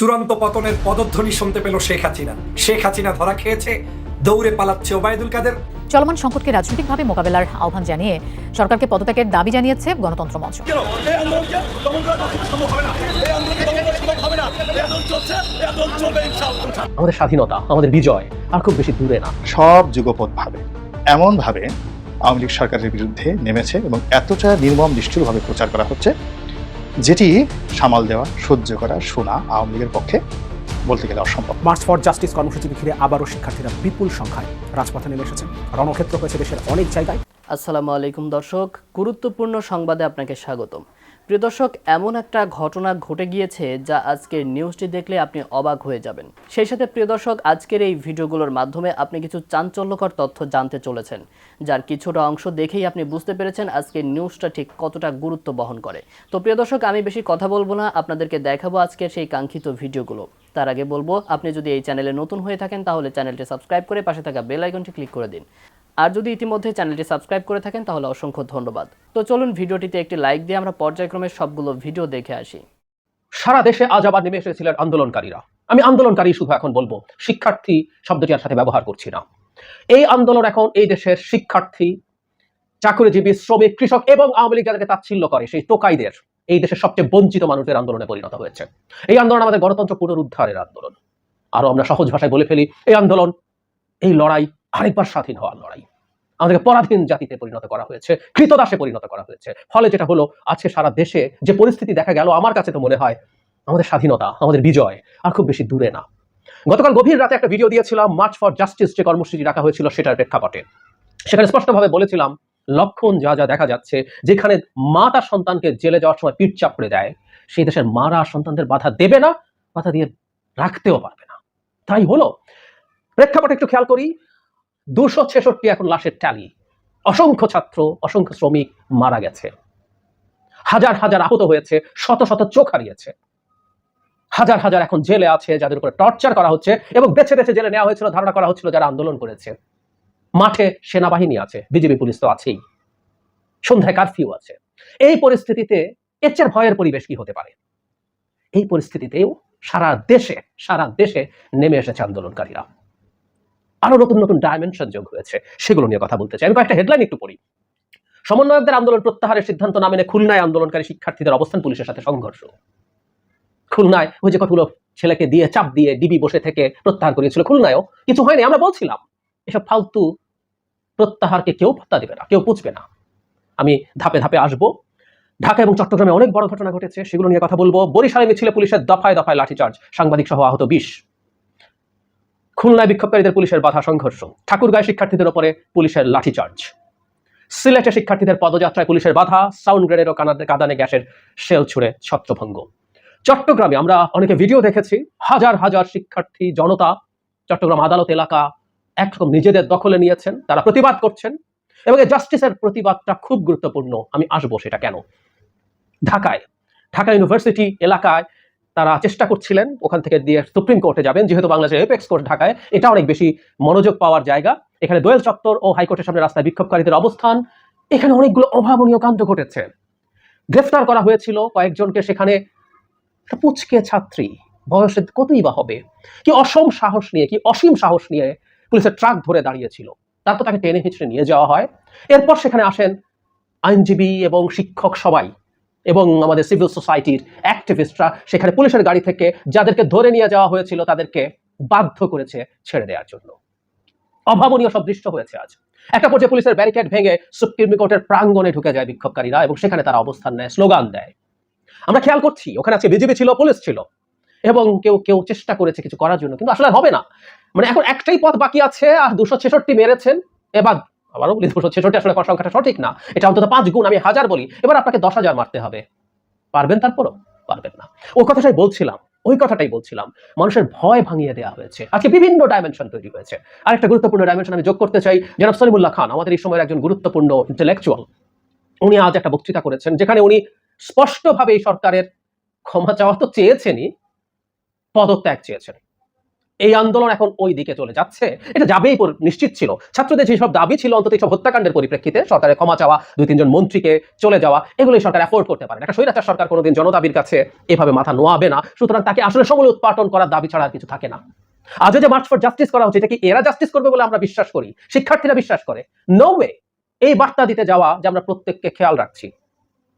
চূড়ান্ত পতনের পদধ্বনি শুনতে পেল শেখ হাসিনা। শেখ হাসিনা ধরা খেয়েছে দৌড়ে পালাচ্ছে ওবায়দুল কাদের। চলমান সংকটকে রাজনৈতিকভাবে মোকাবেলার আহ্বান জানিয়ে সরকারকে পদত্যাগের দাবি জানিয়েছে গণতন্ত্র মঞ্চ। আমাদের স্বাধীনতা আমাদের বিজয় আর খুব বেশি দূরে না। সব যুগপৎ ভাবে এমনভাবে আওয়ামী লীগ সরকারের বিরুদ্ধে নেমেছে এবং এতটা নির্মম নিষ্ঠুরভাবে প্রচার করা হচ্ছে যেটি সামাল দেওয়া সহ্য করা শোনা আওয়ামী লীগের পক্ষে বলতে গেলে অসম্ভব। মার্চ ফর জাস্টিস কর্মসূচিকে ঘিরে আবারও শিক্ষার্থীরা বিপুল সংখ্যায় রাজপথে নেমে এসেছেন রণক্ষেত্র হয়েছে দেশের অনেক জায়গায়। আসসালামু আলাইকুম দর্শক গুরুত্বপূর্ণ সংবাদে আপনাকে স্বাগতম। প্রিয় দর্শক, এমন একটা ঘটনা ঘটে গিয়েছে যা আজকের নিউজটি দেখলে আপনি অবাক হয়ে যাবেন। সেই সাথে প্রিয় দর্শক, আজকের এই ভিডিওগুলোর মাধ্যমে আপনি কিছু চাঞ্চল্যকর তথ্য জানতে চলেছেন, যার কিছুটা অংশ দেখেই আপনি বুঝতে পেরেছেন আজকের নিউজটা ঠিক কতটা গুরুত্ব বহন করে। তো প্রিয় দর্শক, আমি বেশি কথা বলব না, আপনাদেরকে দেখাবো আজকের সেই কাঙ্ক্ষিত ভিডিওগুলো। তার আগে বলব, আপনি যদি এই চ্যানেলে নতুন হয়ে থাকেন, তাহলে চ্যানেলটি সাবস্ক্রাইব করে পাশে থাকা বেল আইকনটি ক্লিক করে দিন। আর যদি ইতিমধ্যে চ্যানেলটি সাবস্ক্রাইব করে থাকেন, তাহলে অসংখ্য ধন্যবাদ। তো চলুন ভিডিওটিতে একটি লাইক দিয়ে আমরা পর্যায়ক্রমে সবগুলো ভিডিও দেখে আসি। সারা দেশে আজ আবার নেমে এসেছিলেন আন্দোলনকারীরা। আমি আন্দোলনকারী শুধু এখন বলব, শিক্ষার্থী শব্দটি আর সাথে ব্যবহার করছি না। এই আন্দোলন এখন এই দেশের শিক্ষার্থী, চাকরিজীবী, শ্রমিক, কৃষক এবং আওয়ামী লীগ যাদেরকে তাচ্ছিল্য করে, সেই টোকাইদের এই দেশের সবচেয়ে বঞ্চিত মানুষের আন্দোলনে পরিণত হয়েছে। এই আন্দোলন আমাদের গণতন্ত্র পুনরুদ্ধারের আন্দোলন। আরও আমরা সহজ ভাষায় বলে ফেলি, এই আন্দোলন, এই লড়াই আরেকবার স্বাধীন হওয়ার লড়াই। আমাদেরকে পরাধীন জাতিতে পরিণত করা হয়েছে, কৃতদাসে পরিণত করা হয়েছে। ফলে যেটা হলো, আজকে সারা দেশে যে পরিস্থিতি দেখা গেল, আমার কাছে তো মনে হয় আমাদের স্বাধীনতা, আমাদের বিজয় আর খুব বেশি দূরে না। গতকাল গভীর রাতে একটা ভিডিও দিয়েছিলাম মার্চ ফর জাস্টিস যে কর্মসূচি রাখা হয়েছিল সেটার প্রেক্ষাপটে। সেখানে স্পষ্টভাবে বলেছিলাম, লক্ষণ যা যা দেখা যাচ্ছে, যেখানে মা তার সন্তানকে জেলে যাওয়ার সময় পিঠ চাপড়ে দেয়, সেই দেশের মারা সন্তানদের বাধা দেবে না, বাধা দিয়ে রাখতেও পারবে না। তাই হলো। প্রেক্ষাপটে একটু খেয়াল করি দুশো ছেষট্টি এখন লাশের ট্যালি। অসংখ্য ছাত্র, অসংখ্য শ্রমিক মারা গেছে। হাজার হাজার আহত হয়েছে, শত শত চোখ হারিয়েছে। হাজার হাজার এখন জেলে আছে যাদের উপরে টর্চার করা হচ্ছে এবং বেছে বেছে জেলে নেওয়া হয়েছিল, ধারণা করা হচ্ছিল যারা আন্দোলন করেছে। মাঠে সেনাবাহিনী আছে বিজেপি পুলিশ তো আছেই। সন্ধ্যায় কারফিউ আছে। এই পরিস্থিতিতে এর ভয়ের পরিবেশ কি হতে পারে? এই পরিস্থিতিতেও সারা দেশে সারা দেশে নেমে এসেছে আন্দোলনকারীরা। আরও নতুন নতুন ডাইমেনশন যোগ হয়েছে। সেগুলো নিয়ে কথা বলতে চাই। আমি কয়েকটা হেডলাইন একটু পড়ি। সমন্বয়কদের আন্দোলন প্রত্যাহারের সিদ্ধান্ত না মেনে খুলনায় আন্দোলনকারী শিক্ষার্থীদের অবস্থান পুলিশের সাথে সংঘর্ষ। খুলনায় ওই যে কতগুলো ছেলেকে দিয়ে চাপ দিয়ে ডিবি বসে থেকে প্রত্যাহার করিয়েছিল খুলনায়ও। কিছু হয়নি, আমরা বলছিলাম, এসব ফালতু প্রত্যাহারকে কেউ পাত্তা দেবে না, কেউ পুছবে না। আমি ধাপে ধাপে আসব। ঢাকা এবং চট্টগ্রামে অনেক বড় ঘটনা ঘটেছে, সেগুলো নিয়ে কথা বলব। বরিশালে মিছিলে পুলিশের দফায় দফায় লাঠিচার্জ সাংবাদিক সহ আহত বিশ। খুলনায় বিক্ষোভকারীদের পুলিশের বাধা সংঘর্ষ। ঠাকুরগাঁয় শিক্ষার্থীদের ওপরে পুলিশের লাঠিচার্জ। সিলেটে শিক্ষার্থীদের পদযাত্রায় পুলিশের বাধা, সাউন্ড গ্রেডের ও কানাদে কাদানে গ্যাসের শেল ছুড়ে ছত্রভঙ্গ। চট্টগ্রামে আমরা অনেকে ভিডিও দেখেছি, হাজার হাজার শিক্ষার্থী, জনতা চট্টগ্রাম আদালত এলাকা একরকম নিজেদের দখলে নিয়েছেন, তারা প্রতিবাদ করছেন এবং এই জাস্টিসের প্রতিবাদটা খুব গুরুত্বপূর্ণ। আমি আসব সেটা কেন? ঢাকায়। ঢাকা ইউনিভার্সিটি এলাকায় তারা চেষ্টা করছিলেন ওখান থেকে দিয়ে সুপ্রিম কোর্টে যাবেন, যেহেতু বাংলাদেশের এপেক্স কোর্ট ঢাকায়, এটা অনেক বেশি মনোযোগ পাওয়ার জায়গা। এখানে দোয়েল চত্বর ও হাইকোর্টের সামনে রাস্তায় বিক্ষোভকারীদের অবস্থান। এখানে অনেকগুলো অভাবনীয় কাণ্ড ঘটেছে। গ্রেফতার করা হয়েছিল কয়েকজনকে, সেখানে পুচকে ছাত্রী। বয়সে কতই বা হবে? কি অসম সাহস নিয়ে, কি অসীম সাহস নিয়ে পুলিশের ট্রাক ধরে দাঁড়িয়েছিল। তারপর তাকে টেনে হিচড়ে নিয়ে যাওয়া হয়। এরপর সেখানে আসেন আইনজীবী এবং শিক্ষক সবাই। এবং আমাদের সিভিল সোসাইটির অ্যাক্টিভিস্টরা সেখানে পুলিশের গাড়ি থেকে যাদেরকে ধরে নিয়ে যাওয়া হয়েছিল তাদেরকে বাধ্য করেছে ছেড়ে দেওয়ার জন্য। অভাবনীয় সব দৃশ্য হয়েছে আজ। একটা পর্যায়ে পুলিশের ব্যারিকেড ভেঙে সুপ্রিম কোর্টের প্রাঙ্গণে ঢুকে যায় বিক্ষোভকারীরা এবং সেখানে তারা অবস্থান নেয়, স্লোগান দেয়। আমরা খেয়াল করছি, ওখানে আজকে বিজেপি ছিল, পুলিশ ছিল এবং কেউ কেউ চেষ্টা করেছে কিছু করার জন্য, কিন্তু আসলে হবে না। মানে এখন একটাই পথ বাকি আছে, আর দুশো ছেষট্টি মেরেছেন, এবার আবারও বলি, দুশো ছেষট্টি আসলে সংখ্যাটা সঠিক না। এটা অন্তত পাঁচ গুণ আমি হাজার বলি। এবার আপনাকে দশ হাজার মারতে হবে। পারবেন তারপরও? পারবেন না। ওই কথাটাই বলছিলাম। ওই কথাটাই বলছিলাম। মানুষের ভয় ভাঙিয়ে দেওয়া হয়েছে। আজকে বিভিন্ন ডাইমেনশন তৈরি হয়েছে। আরেকটা গুরুত্বপূর্ণ ডাইমেনশন আমি যোগ করতে চাই। জনাব সলিমুল্লাহ খান, আমাদের এই সময়ের একজন গুরুত্বপূর্ণ ইন্টেলেকচুয়াল উনি আজ একটা বক্তৃতা করেছেন যেখানে উনি স্পষ্টভাবে এই সরকারের ক্ষমা চাওয়া তো চেয়েছেনই, পদত্যাগ চেয়েছেন। এই আন্দোলন এখন ওই দিকে চলে যাচ্ছে। এটা যাবেই নিশ্চিত ছিল। ছাত্রদের যেসব দাবি ছিল, অন্তত এইসব হত্যাকাণ্ডের পরিপ্রেক্ষিতে সরকারের ক্ষমা চাওয়া, দুই, তিনজন মন্ত্রীকে চলে যাওয়া, এগুলোই সরকার অ্যাফোর্ড করতে পারে একটা স্বৈরাচার সরকার কোনোদিন জনদাবির কাছে এভাবে মাথা নোয়াবে না, সুতরাং তাকে আসলে সমূলে উৎপাটন করার দাবি ছাড়া আর কিছু থাকে না। আজও যে মার্চ ফর জাস্টিস করা হচ্ছে, এটা কি এরা জাস্টিস করবে বলে আমরা বিশ্বাস করি? শিক্ষার্থীরা বিশ্বাস করে। নো ওয়ে এই বার্তা দিতে যাওয়া যে আমরা প্রত্যেককে খেয়াল রাখছি।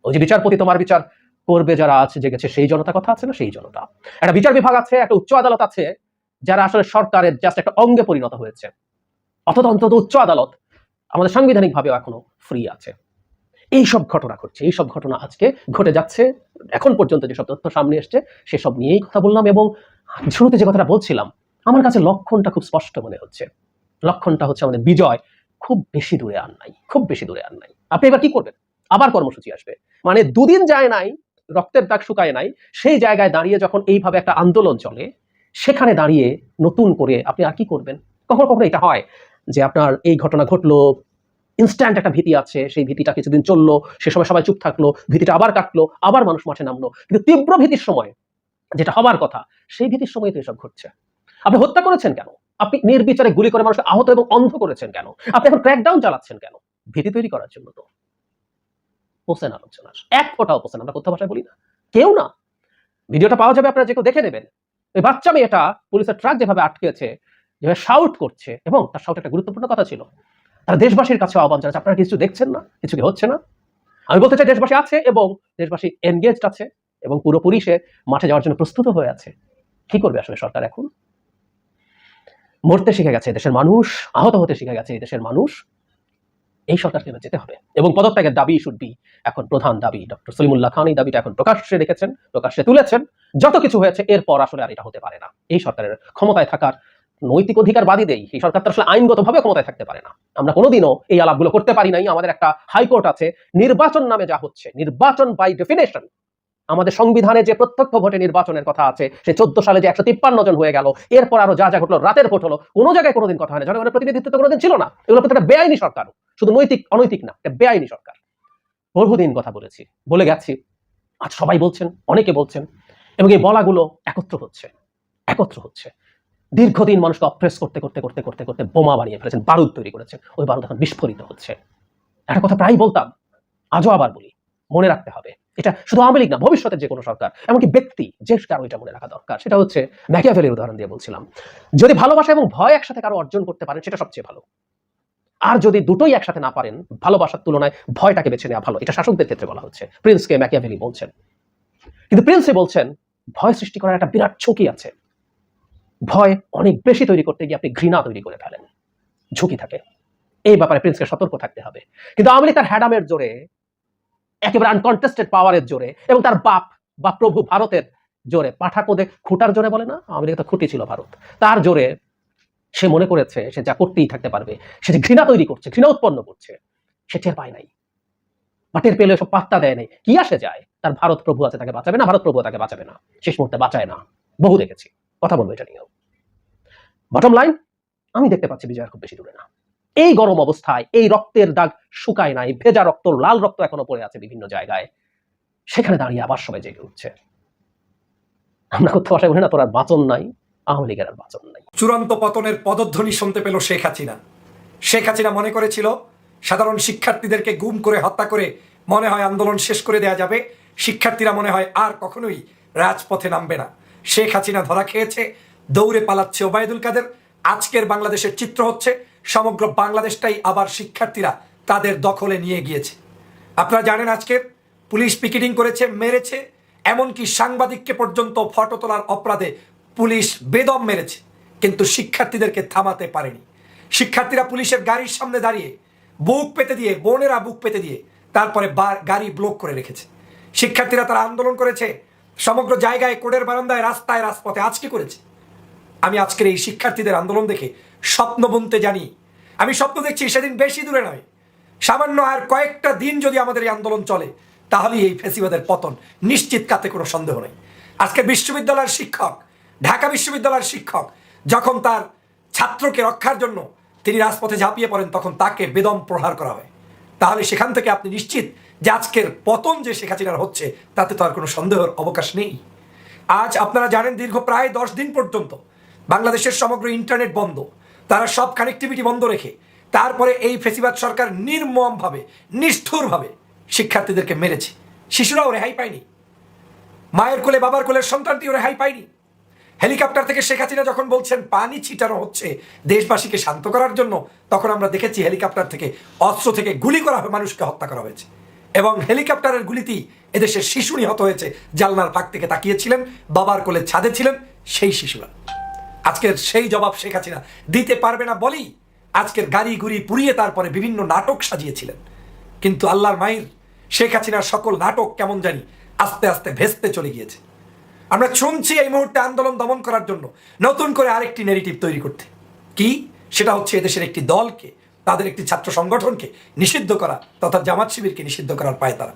ওই যে বিচারপতি তোমার বিচার করবে যারা আছে, জেগেছে, সেই জনতা কথা আছে না? সেই জনতা। একটা বিচার বিভাগ আছে, একটা উচ্চ আদালত আছে যারা আসলে সরকারের জাস্ট একটা অঙ্গে পরিণত হয়েছে। অথচ অন্তত উচ্চ আদালত আমাদের সাংবিধানিক ভাবেও এখনও ফ্রি আছে। এই সব ঘটনা ঘটছে। এই সব ঘটনা আজকে ঘটে যাচ্ছে। এখন পর্যন্ত যেসব তথ্য সামনে এসছে, সেসব নিয়েই কথা বললাম এবং শুরুতে যে কথাটা বলছিলাম, আমার কাছে লক্ষণটা খুব স্পষ্ট মনে হচ্ছে। লক্ষণটা হচ্ছে আমাদের বিজয় খুব বেশি দূরে আর নাই, খুব বেশি দূরে আর নাই। আপনি এবার কি করবেন? আবার কর্মসূচি আসবে। মানে দুদিন যায় নাই, রক্তের দাগ শুকায় নাই, সেই জায়গায় দাঁড়িয়ে যখন এইভাবে একটা আন্দোলন চলে সেখানে দাঁড়িয়ে নতুন করে আপনি আর কি করবেন? কখনো কখনো এটা হয় যে আপনার এই ঘটনা ঘটলো ইনস্ট্যান্ট একটা ভীতি আছে, সেই ভীতিটা কিছুদিন চলল, সে সময় সবাই চুপ থাকল, ভীতিটা আবার কাটলো, আবার মানুষ মাঠে নামলো। কিন্তু তীব্র ভীতির সময় যেটা হবার কথা, সেই ভীতির সময় তো এসব ঘটছে। আপনি হত্যা করেছেন কেন? আপনি নির্বিচারে গুলি করে মানুষকে আহত এবং অন্ধ করেছেন কেন? আপনি এখন ক্র্যাকডাউন চালাচ্ছেন কেন? ভীতি তৈরি করার জন্য তো। হোসেন আলোচনার এক ফোটাও হোসেন, আমরা কোথাও ভাষায় বলি না। কেউ না। ভিডিওটা পাওয়া যাবে, আপনারা যে কেউ দেখে নেবেন। ওই বাচ্চা মেয়েটা পুলিশের ট্রাক যেভাবে আটকেছে, যেভাবে শাউট করছে, এবং তার শাউট একটা গুরুত্বপূর্ণ কথা ছিল। তারা দেশবাসীর কাছে আহ্বান জানাচ্ছে, আপনারা কিছু দেখছেন না? কিছু কি হচ্ছে না? আমি বলতে চাই দেশবাসী আছে এবং দেশবাসী এনগেজড আছে এবং পুরোপুরি সে মাঠে যাওয়ার জন্য প্রস্তুত হয়ে আছে। কি করবে আসলে সরকার এখন? মরতে শিখে গেছে দেশের মানুষ, আহত হতে শিখে গেছে এই দেশের মানুষ। এই সরকারকে এবার যেতে হবে। এবং পদত্যাগের দাবি শুড বি এখন প্রধান দাবি। ডক্টর সলিমুল্লাহ খান এই দাবিটা এখন প্রকাশ্যে রেখেছেন, প্রকাশ্যে তুলেছেন। যত কিছু হয়েছে, এরপর আসলে আর এটা হতে পারে না। এই সরকারের ক্ষমতায় থাকার নৈতিক অধিকার বাদী দেই। এই সরকার তো আসলে আইনগতভাবে ক্ষমতায় থাকতে পারে না। আমরা কোনোদিনও এই আলাপগুলো করতে পারি নাই। আমাদের একটা হাইকোর্ট আছে। নির্বাচন নামে যা হচ্ছে, নির্বাচন বাই ডেফিনেশন আমাদের সংবিধানে যে প্রত্যক্ষ ভোটে নির্বাচনের কথা আছে সে চোদ্দ সালে যে একশো তিপ্পান্ন জন হয়ে গেল, এরপর আরও যা যা ঘটলো, রাতের ভোট হলো, কোনো জায়গায় কোনোদিন কথা হয় না জনগণের প্রতিনিধিত্ব তো কোনোদিন ছিল না। এগুলো প্রত্যেকটা বেআইনি সরকার। শুধু নৈতিক, অনৈতিক না একটা বেআইনি সরকার। বহুদিন কথা বলেছি, বলে গেছি। আজ সবাই বলছেন, অনেকে বলছেন, এবং এই বলাগুলো একত্র হচ্ছে একত্র হচ্ছে। দীর্ঘদিন মানুষকে অপ্রেস করতে করতে করতে করতে করতে বোমা বানিয়ে ফেলেছেন, বারুদ তৈরি করেছেন। ওই বারুদ এখন বিস্ফোরিত হচ্ছে। একটা কথা প্রায় বলতাম, আজও আবার বলি, মনে রাখতে হবে। এটা শুধু আওয়ামী লীগ না, ভবিষ্যতের যে কোনো সরকার, এমনকি ব্যক্তি, যে কারও এটা মনে রাখা দরকার, সেটা হচ্ছে ম্যাকিয়াভেলের উদাহরণ দিয়ে বলছিলাম। যদি ভালোবাসা এবং ভয় একসাথে কারও অর্জন করতে পারেন, সেটা সবচেয়ে ভালো। আর যদি দুটোই একসাথে না পারেন, ভালোবাসার তুলনায় ভয়টাকে বেছে নেওয়া ভালো। এটা শাসকদের ক্ষেত্রে বলা হচ্ছে। প্রিন্সকে ম্যাকিয়াভেলি বলছেন। কিন্তু প্রিন্সে বলছেন, ভয় সৃষ্টি করার একটা বিরাট ঝুঁকি আছে। ভয় অনেক বেশি তৈরি করতে গিয়ে আপনি ঘৃণা তৈরি করে ফেলেন। ঝুঁকি থাকে। এই ব্যাপারে প্রিন্সকে সতর্ক থাকতে হবে। কিন্তু আওয়ামী লীগ তার হ্যাডামের জোরে একেবারে আনকন্টেস্টেড পাওয়ারের জোরে এবং তার বাপ বা প্রভু ভারতের জোরে। পাঠা কোদে খুঁটার জোরে বলে না? লীগ তো খুঁটি ছিল ভারত। তার জোরে সে মনে করেছে সে যা করতেই থাকতে পারবে, সে যে ঘৃণা তৈরি করছে, ঘৃণা উৎপন্ন করছে, সে টের পায় নাই। বা টের পেলে সব পাত্তা দেয় নাই। কি আসে যায়? তার ভারত প্রভু আছে, তাকে বাঁচাবে না? ভারত প্রভু তাকে বাঁচাবে না। শেষ মুহূর্তে বাঁচায় না। বহু দেখেছি। কথা বলব এটা নিয়েও। বটম লাইন আমি দেখতে পাচ্ছি বিজয়ের খুব বেশি দূরে না। এই গরম অবস্থায় এই রক্তের দাগ শুকায় নাই, ভেজা রক্ত, লাল রক্ত এখনও পড়ে আছে বিভিন্ন জায়গায়। সেখানে দাঁড়িয়ে আবার সবাই জেগে উঠছে। আমরা কোথাও আশা না, তোর আর বাঁচন নাই, আওয়ামী লীগের আর বাঁচন নাই। চূড়ান্ত পতনের পদধ্বনি শুনতে পেল শেখ হাসিনা। শেখ হাসিনা মনে করেছিল, সাধারণ শিক্ষার্থীদেরকে গুম করে হত্যা করে মনে হয় আন্দোলন শেষ করে দেয়া যাবে। শিক্ষার্থীরা মনে হয় আর কখনোই রাজপথে নামবে না। শেখ হাসিনা ধরা খেয়েছে, দৌড়ে পালাচ্ছে ওবায়দুল কাদের। আজকের বাংলাদেশের চিত্র হচ্ছে সমগ্র বাংলাদেশটাই আবার শিক্ষার্থীরা তাদের দখলে নিয়ে গিয়েছে। আপনারা জানেন আজকে পুলিশ পিকেটিং করেছে, মেরেছে, এমনকি সাংবাদিককে পর্যন্ত ফটো তোলার অপরাধে পুলিশ বেদম মেরেছে, কিন্তু শিক্ষার্থীদেরকে থামাতে পারেনি। শিক্ষার্থীরা পুলিশের গাড়ির সামনে দাঁড়িয়ে বুক পেতে দিয়ে, বোনেরা বুক পেতে দিয়ে তারপরে গাড়ি ব্লক করে রেখেছে। শিক্ষার্থীরা তারা আন্দোলন করেছে, সমগ্র জায়গায় কোডের বারান্দায়, রাস্তায়, রাজপথে। আজকে করেছে? আমি আজকের এই শিক্ষার্থীদের আন্দোলন দেখে স্বপ্ন বুনতে জানি। আমি স্বপ্ন দেখছি সেদিন বেশি দূরে নয়। সামান্য আর কয়েকটা দিন যদি আমাদের এই আন্দোলন চলে, তাহলেই এই ফেসিবাদের পতন নিশ্চিত কাতে কোনো সন্দেহ নেই। আজকে বিশ্ববিদ্যালয়ের শিক্ষক, ঢাকা বিশ্ববিদ্যালয়ের শিক্ষক, যখন তার ছাত্রকে রক্ষার জন্য তিনি রাজপথে ঝাঁপিয়ে পড়েন, তখন তাকে বেদম প্রহার করা হয়। তাহলে সেখান থেকে আপনি নিশ্চিত যে আজকের পতন যে শেখ হাসিনার হচ্ছে, তাতে তো আর কোনো সন্দেহের অবকাশ নেই। আজ আপনারা জানেন দীর্ঘ প্রায় দশ দিন পর্যন্ত বাংলাদেশের সমগ্র ইন্টারনেট বন্ধ। তারা সব কানেক্টিভিটি বন্ধ রেখে তারপরে এই ফেসিবাদ সরকার নির্মমভাবে, নিষ্ঠুরভাবে শিক্ষার্থীদেরকে মেরেছে। শিশুরাও রেহাই পায়নি। মায়ের কোলে, বাবার কোলের সন্তানটিও রেহাই পায়নি। হেলিকপ্টার থেকে শেখ হাসিনা যখন বলছেন, পানি ছিটানো হচ্ছে দেশবাসীকে শান্ত করার জন্য তখন আমরা দেখেছি হেলিকপ্টার থেকে, অস্ত্র থেকে গুলি করা হয়ে মানুষকে হত্যা করা হয়েছে। এবং হেলিকপ্টারের গুলিতেই এদেশের শিশু নিহত হয়েছে। জালনার ফাঁক থেকে তাকিয়েছিলেন, বাবার কোলে ছাদে ছিলেন সেই শিশুরা। আজকের সেই জবাব শেখ হাসিনা দিতে পারবে না বলেই আজকের গাড়ি গুড়ি পুড়িয়ে তারপরে বিভিন্ন নাটক সাজিয়েছিলেন। কিন্তু আল্লাহর মায়ের শেখ হাসিনার সকল নাটক কেমন জানি আস্তে আস্তে ভেস্তে চলে গিয়েছে। আমরা শুনছি এই মুহূর্তে আন্দোলন দমন করার জন্য নতুন করে আরেকটি নেগেটিভ তৈরি করতে। কি? সেটা হচ্ছে এদেশের একটি দলকে, তাদের একটি ছাত্র সংগঠনকে নিষিদ্ধ করা তথা জামাত শিবিরকে নিষিদ্ধ করার পায় তারা।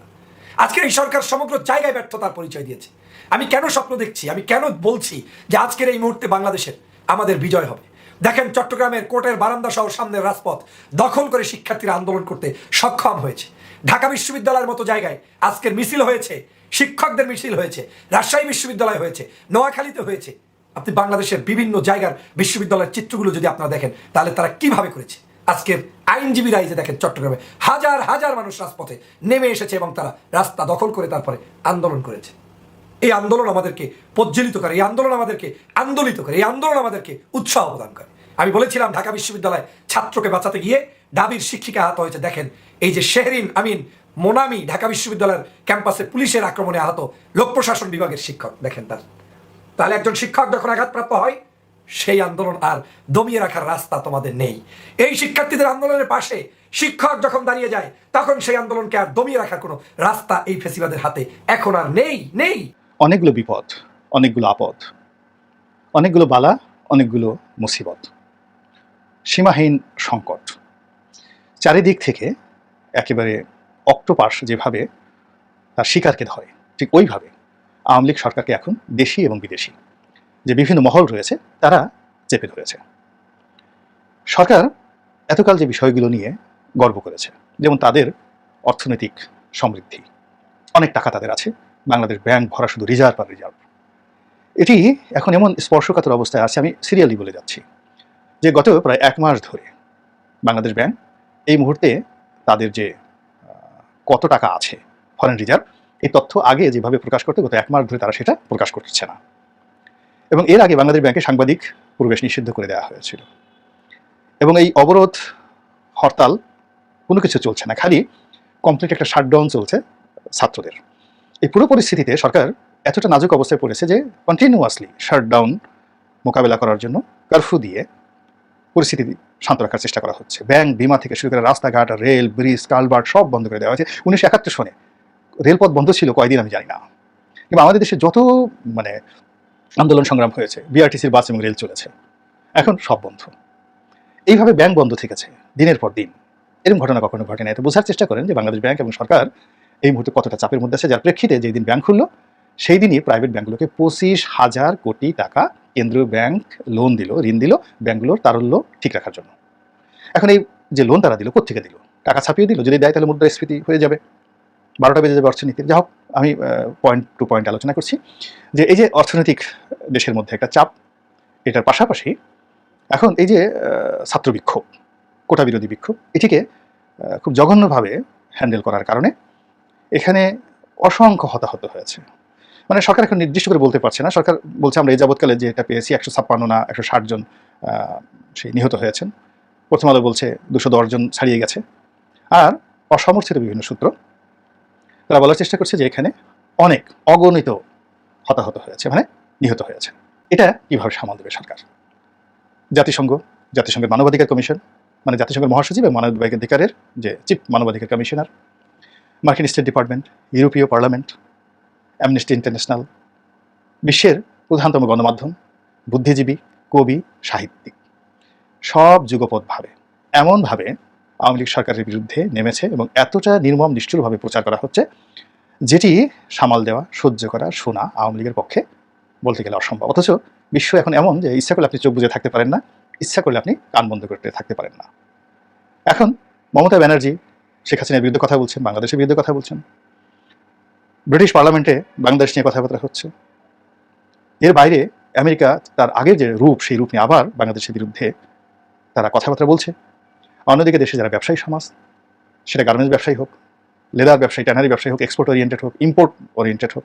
আজকের এই সরকার সমগ্র জায়গায় ব্যর্থতার পরিচয় দিয়েছে। আমি কেন স্বপ্ন দেখছি? আমি কেন বলছি যে আজকের এই মুহূর্তে বাংলাদেশের আমাদের বিজয় হবে? দেখেন, চট্টগ্রামের কোর্টের বারান্দা সহ সামনের রাজপথ দখল করে শিক্ষার্থীরা আন্দোলন করতে সক্ষম হয়েছে। ঢাকা বিশ্ববিদ্যালয়ের মতো জায়গায় আজকের মিছিল হয়েছে, শিক্ষকদের মিছিল হয়েছে, রাজশাহী বিশ্ববিদ্যালয় হয়েছে, নোয়াখালীতে হয়েছে। আপনি বাংলাদেশের বিভিন্ন জায়গার বিশ্ববিদ্যালয়ের চিত্রগুলো যদি আপনারা দেখেন, তাহলে তারা কীভাবে করেছে? আজকের আইনজীবীরা এই যে দেখেন চট্টগ্রামে হাজার হাজার মানুষ রাজপথে নেমে এসেছে এবং তারা রাস্তা দখল করে তারপরে আন্দোলন করেছে। এই আন্দোলন আমাদেরকে প্রজ্বলিত করে, এই আন্দোলন আমাদেরকে আন্দোলিত করে, এই আন্দোলন আমাদেরকে উৎসাহ প্রদান করে। আমি বলেছিলাম ঢাকা বিশ্ববিদ্যালয় ছাত্রকে বাঁচাতে গিয়ে ডাবির শিক্ষিকা আহত হয়েছে। দেখেন, এই যে শেহরিন আমিন মোনামি ঢাকা বিশ্ববিদ্যালয়ের ক্যাম্পাসে পুলিশের আক্রমণে আহত লোক প্রশাসন বিভাগের শিক্ষক। দেখেন তার। তাহলে একজন শিক্ষক যখন আঘাতপ্রাপ্ত হয়, সেই আন্দোলন আর দমিয়ে রাখার রাস্তা তোমাদের নেই। এই শিক্ষার্থীদের আন্দোলনের পাশে শিক্ষক যখন দাঁড়িয়ে যায়, তখন সেই আন্দোলনকে আর দমিয়ে রাখার কোনো রাস্তা এই ফেসিবাদের হাতে এখন আর নেই নেই। অনেকগুলো বিপদ, অনেকগুলো আপদ, অনেকগুলো বালা, অনেকগুলো মুসিবত। সীমাহীন সংকট। চারিদিক থেকে একেবারে অক্টোপাস যেভাবে তার শিকারকে ধরে, ঠিক ওইভাবে আওয়ামী লীগ সরকারকে এখন দেশি এবং বিদেশি যে বিভিন্ন মহল রয়েছে, তারা চেপে ধরেছে। সরকার এতকাল যে বিষয়গুলো নিয়ে গর্ব করেছে, যেমন তাদের অর্থনৈতিক সমৃদ্ধি, অনেক টাকা তাদের আছে বাংলাদেশ ব্যাংক ভরা শুধু রিজার্ভ আর রিজার্ভ। এটি এখন এমন স্পর্শকাতর অবস্থায় আছে, আমি সিরিয়ালি বলে যাচ্ছি, যে গত প্রায় এক মাস ধরে বাংলাদেশ ব্যাংক এই মুহূর্তে তাদের যে কত টাকা আছে ফরেন রিজার্ভ এই তথ্য আগে যেভাবে প্রকাশ করতে গত এক মাস ধরে তারা সেটা প্রকাশ করছে না। এবং এর আগে বাংলাদেশ ব্যাংকে সাংবাদিক প্রবেশ নিষিদ্ধ করে দেওয়া হয়েছিল। এবং এই অবরোধ, হরতাল কোনো কিছু চলছে না, খালি কমপ্লিট একটা শাটডাউন চলছে ছাত্রদের। এই পুরো পরিস্থিতিতে সরকার এতটা নাজুক অবস্থায় পড়েছে যে কন্টিনিউয়াসলি শাটডাউন মোকাবেলা করার জন্য কারফিউ দিয়ে পরিস্থিতি শান্ত রাখার চেষ্টা করা হচ্ছে। ব্যাংক বিমা থেকে শুরু করে রাস্তাঘাট রেল ব্রিজ কালভার্ট সব বন্ধ করে দেওয়া হয়েছে। উনিশশো একাত্তর সনে রেলপথ বন্ধ ছিল কয়দিন আমি জানি না। কিন্তু আমাদের দেশে যত মানে আন্দোলন সংগ্রাম হয়েছে বিআরটিসির বাস এবং রেল চলেছে, এখন সব বন্ধ। এইভাবে ব্যাংক বন্ধ থেকেছে, দিনের পর দিন। এরকম ঘটনা কখনো ঘটে না এতে বোঝার চেষ্টা করেন যে বাংলাদেশ ব্যাংক এবং সরকার এই মুহূর্তে কতটা চাপের মধ্যে আছে, যার প্রেক্ষিতে যেই দিন ব্যাংক খুললো সেই দিনই প্রাইভেট ব্যাঙ্কগুলোকে পঁচিশ হাজার কোটি টাকা কেন্দ্রীয় ব্যাংক লোন দিল, ঋণ দিল ব্যাঙ্কগুলোর তারল্য ঠিক রাখার জন্য। এখন এই যে লোন তারা দিল কোথেকে দিল? টাকা ছাপিয়ে দিল, যদি দেয় তাহলে মুদ্রাস্ফীতি হয়ে যাবে। বারোটা বেজে যাবে অর্থনীতির। যা হোক, আমি পয়েন্ট টু পয়েন্ট আলোচনা করছি যে এই যে অর্থনৈতিক দেশের মধ্যে একটা চাপ, এটার পাশাপাশি এখন এই যে ছাত্র বিক্ষোভ, কোটা বিরোধী বিক্ষোভ, এটিকে খুব জঘন্যভাবে হ্যান্ডেল করার কারণে এখানে অসংখ্য হতাহত হয়েছে। মানে সরকার এখন নির্দিষ্ট করে বলতে পারছে না। সরকার বলছে, আমরা এই যাবৎকালে যে এটা পেয়েছি, একশো ছাপ্পান্ন না, একশো ষাট জন সেই নিহত হয়েছেন। প্রথম আলো বলছে দুশো জন ছাড়িয়ে গেছে। আর অসমর্থিত বিভিন্ন সূত্র, তারা বলার চেষ্টা করছে যে এখানে অনেক অগণিত হতাহত হয়েছে মানে নিহত হয়েছে। এটা কীভাবে সামাল দেবে সরকার? জাতিসংঘ, জাতিসংঘের মানবাধিকার কমিশন মানে জাতিসংঘের মহাসচিব এবং মানবাধিকারের যে চিফ মানবাধিকার কমিশনার মার্কিন স্টেট ডিপার্টমেন্ট, ইউরোপীয় পার্লামেন্ট, অ্যামনেস্টি ইন্টারন্যাশনাল, বিশ্বের প্রধানতম গণমাধ্যম, বুদ্ধিজীবী, কবি, সাহিত্যিক। সব যুগপৎভাবে, এমনভাবে আওয়ামী লীগ সরকারের বিরুদ্ধে নেমেছে এবং এতটা নির্মম, নিষ্ঠুরভাবে প্রচার করা হচ্ছে, যেটি সামাল দেওয়া, সহ্য করা, শোনা আওয়ামী লীগের পক্ষে বলতে গেলে অসম্ভব। অথচ বিশ্ব এখন এমন যে ইচ্ছা করলে আপনি চোখ বুঝে থাকতে পারেন না, ইচ্ছা করলে আপনি কান বন্ধ করতে থাকতে পারেন না। এখন মমতা ব্যানার্জি শেখ হাসিনার বিরুদ্ধে কথা বলছেন, বাংলাদেশের বিরুদ্ধে কথা বলছেন। ব্রিটিশ পার্লামেন্টে বাংলাদেশ নিয়ে কথাবার্তা হচ্ছে। এর বাইরে আমেরিকা তার আগের যে রূপ, সেই রূপ নিয়ে আবার বাংলাদেশের বিরুদ্ধে তারা কথাবার্তা বলছে। অন্যদিকে দেশে যারা ব্যবসায়ী সমাজ, সেটা গার্মেন্টস ব্যবসায়ী হোক লেদার ব্যবসায়ী ট্যানারি ব্যবসায়ী হোক এক্সপোর্ট ওরিয়েন্টেড হোক ইম্পোর্ট ওরিয়েন্টেড হোক,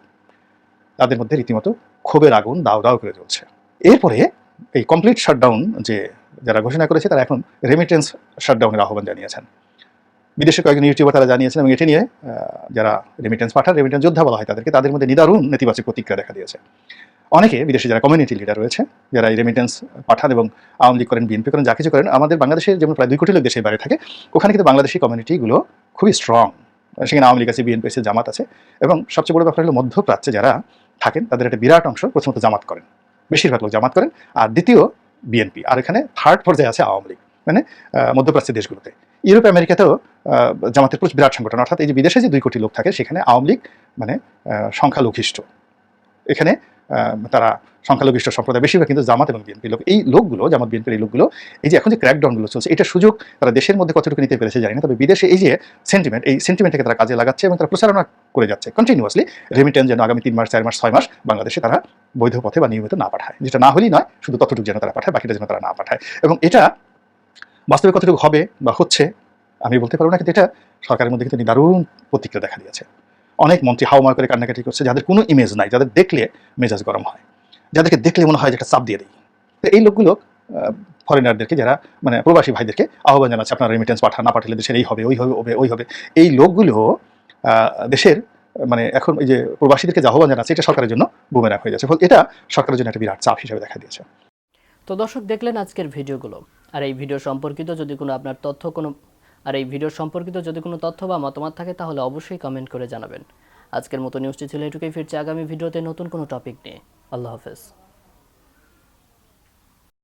তাদের মধ্যে রীতিমতো ক্ষোভের আগুন দাও দাও করে জ্বলছে। এরপরে এই কমপ্লিট শাটডাউন যে যারা ঘোষণা করেছে, তারা এখন রেমিটেন্স শাটডাউনের আহ্বান জানিয়েছেন। বিদেশে কয়েকজন ইউটিউবার তারা জানিয়েছেন এবং এটি নিয়ে যারা রেমিটেন্স পাঠান রেমিটেন্স যোদ্ধা বলা হয় তাদেরকে, তাদের মধ্যে নিদারুণ নেতিবাচক প্রতিক্রিয়া দেখা দিয়েছে। অনেকে বিদেশে যারা কমিউনিটি লিডার রয়েছে, যারা এই রেমিটেন্স পাঠান এবং আওয়ামী লীগ করেন বিএনপি করেন, যা কিছু করেন, আমাদের বাংলাদেশের যেমন প্রায় দুই কোটি লোক দেশের বাইরে থাকে, ওখানে কিন্তু বাংলাদেশি কমিউনিটিগুলো খুবই স্ট্রং সেখানে আওয়ামী লীগ আছে বিএনপি আছে, জামাত আছে এবং সবচেয়ে বড় ব্যাপার হলো মধ্যপ্রাচ্যে যারা থাকেন, তাদের একটা বিরাট অংশ প্রথমত জামাত করেন। বেশিরভাগ লোক জামাত করেন, আর দ্বিতীয় বিএনপি আর এখানে থার্ড পর্যায়ে আছে আওয়ামী লীগ মানে মধ্যপ্রাচ্যের দেশগুলোতে। ইউরোপ আমেরিকাতেও জামাতের প্রচুর বিরাট সংগঠন অর্থাৎ এই যে বিদেশে যে দুই কোটি লোক থাকে সেখানে আওয়ামী লীগ মানে আহ, সংখ্যালঘিষ্ঠ। এখানে তারা সংখ্যালঘিষ্ঠ সম্প্রদায় বেশিরভাগ কিন্তু জামাত এবং বিএনপি লোক। এই লোকগুলো জামাত বিএনপির এই লোকগুলো এই যে এখন যে ক্র্যাকডাউনগুলো চলছে এটা সুযোগ তারা দেশের মধ্যে কতটুকু নিতে পেরেছে জানি না তবে বিদেশে এই যে সেন্টিমেন্ট এই সেন্টিমেন্টকে তারা কাজে লাগাচ্ছে এবং তারা প্রচারণা করে যাচ্ছে। কন্টিনিউয়াসলি রেমিটেন্স যেন আগামী তিন মাস চার মাস ছয় মাস বাংলাদেশে তারা বৈধ পথে বা নিয়মিত না পাঠায়। যেটা না হলেই নয় শুধু ততটুকু যেন তারা পাঠায় বাকিটা যেন তারা না পাঠায়। এবং এটা বাস্তবে কতটুকু হবে বা হচ্ছে, আমি বলতে পারব না, কিন্তু এটা সরকারের মধ্যে কিন্তু নিদারুণ প্রতিক্রিয়া দেখা দিয়েছে। অনেক মন্ত্রী হাওমার করে কান্নাকাটি করছে, যাদের কোনো ইমেজ নাই, যাদের দেখলে মেজাজ গরম হয়, যাদেরকে দেখলে মনে হয় যে একটা চাপ দিয়ে দেয় তো এই লোকগুলো ফরেনারদেরকে যারা মানে প্রবাসী ভাইদেরকে আহ্বান জানাচ্ছে, আপনারা রেমিটেন্স পাঠান, না পাঠালে দেশের এই হবে, ওই হবে ওবে- ওই হবে। এই লোকগুলো দেশের মানে এখন এই যে প্রবাসীদেরকে যে আহ্বান জানাচ্ছে, এটা সরকারের জন্য বুমেরাং হয়ে যাচ্ছে। এটা সরকারের জন্য একটা বিরাট চাপ হিসেবে দেখা দিয়েছে। তো দর্শক দেখলেন আজকের ভিডিওগুলো। আর এই ভিডিও সম্পর্কিত যদি কোনো আপনার তথ্য কোনো, আর এই ভিডিও সম্পর্কিত যদি কোনো তথ্য বা মতামত থাকে তাহলে অবশ্যই কমেন্ট করে জানাবেন। আজকের মতো নিউজটি ছিল এটুকুই, ফিরছে আগামী ভিডিওতে নতুন কোনো টপিক নিয়ে। আল্লাহ হাফেজ।